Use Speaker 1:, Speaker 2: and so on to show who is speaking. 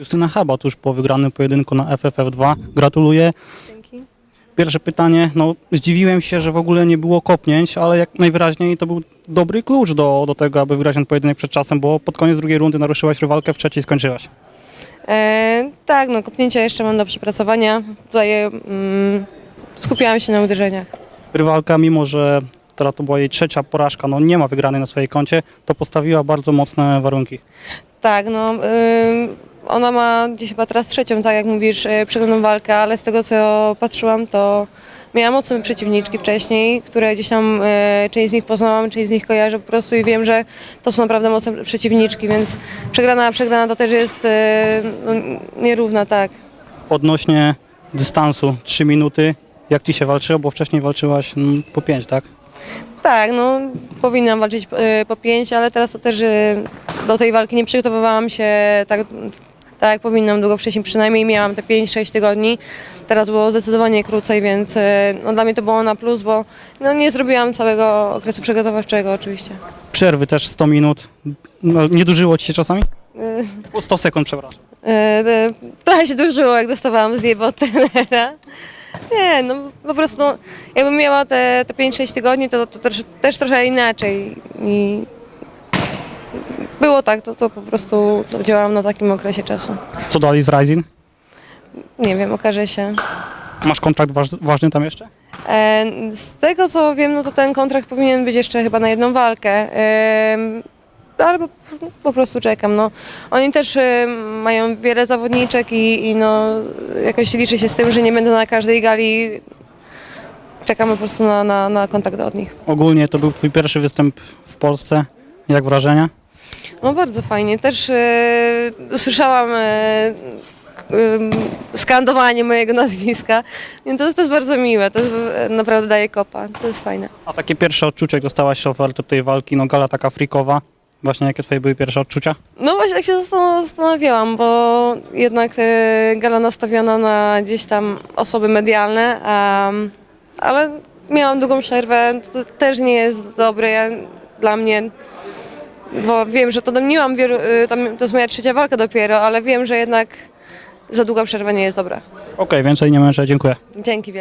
Speaker 1: Justyna Chabot już po wygranym pojedynku na FFF2. Gratuluję.
Speaker 2: Dzięki.
Speaker 1: Pierwsze pytanie, no zdziwiłem się, że w ogóle nie było kopnięć, ale jak najwyraźniej to był dobry klucz do, do tego, aby wygrać ten pojedynek przed czasem, bo pod koniec drugiej rundy naruszyłaś rywalkę, w trzeciej skończyłaś.
Speaker 2: E, tak, no kopnięcia jeszcze mam do przepracowania. Tutaj mm, skupiałam się na uderzeniach.
Speaker 1: Rywalka, mimo że teraz to była jej trzecia porażka, no nie ma wygranej na swojej koncie, to postawiła bardzo mocne warunki.
Speaker 2: Tak, no ym, ona ma gdzieś chyba teraz trzecią, tak jak mówisz, e, przegraną walkę, ale z tego co patrzyłam, to miała mocne przeciwniczki wcześniej, które gdzieś tam e, część z nich poznałam, część z nich kojarzę po prostu i wiem, że to są naprawdę mocne przeciwniczki, więc przegrana, przegrana to też jest e, no, nierówna, tak.
Speaker 1: Odnośnie dystansu 3 minuty, jak ci się walczyło, bo wcześniej walczyłaś mm, po 5, tak?
Speaker 2: Tak, no powinnam walczyć e, po pięć, ale teraz to też e, do tej walki nie przygotowywałam się tak, tak jak powinnam długo wcześniej, przynajmniej miałam te 5-6 tygodni. Teraz było zdecydowanie krócej, więc e, no, dla mnie to było na plus, bo no, nie zrobiłam całego okresu przygotowawczego oczywiście.
Speaker 1: Przerwy też 100 minut. No, nie dużyło ci się czasami?
Speaker 2: E,
Speaker 1: Po 100 sekund, przepraszam.
Speaker 2: e, trochę się dużo, jak dostawałam z nieba od trenera. Nie, no po prostu no, jakbym miała te, te 5-6 tygodni, to, to też, też trochę inaczej. I było tak, to, to po prostu to działałam na takim okresie czasu.
Speaker 1: Co dalej z Rising?
Speaker 2: Nie wiem, okaże się.
Speaker 1: Masz kontrakt waż, ważny tam jeszcze?
Speaker 2: E, z tego co wiem, no to ten kontrakt powinien być jeszcze chyba na jedną walkę. E, ale po, prostu czekam. No. Oni też e, mają wiele zawodniczek i, i no, jakoś liczy się z tym, że nie będę na każdej gali. Czekam po prostu na, na, na kontakt od nich.
Speaker 1: Ogólnie to był twój pierwszy występ w Polsce. Jak wrażenia?
Speaker 2: No bardzo fajnie. Też e, słyszałam e, em, skandowanie mojego nazwiska. Nie, to, to jest bardzo miłe. To jest, e, naprawdę daje kopa. To jest fajne.
Speaker 1: A takie pierwsze odczucia, jak dostałaś ofertę tej walki, no gala taka frikowa. Właśnie jakie twoje były pierwsze odczucia?
Speaker 2: No właśnie tak się zastan- zastanawiałam, bo jednak e, gala nastawiona na gdzieś tam osoby medialne, em, ale miałam długą przerwę, to też nie jest dobre ja, dla mnie, bo wiem, że to nie mam wielu, e, tam, to jest moja trzecia walka dopiero, ale wiem, że jednak za długa przerwa nie jest dobra.
Speaker 1: Okej, więcej nie męczę, dziękuję.
Speaker 2: Dzięki wielkie.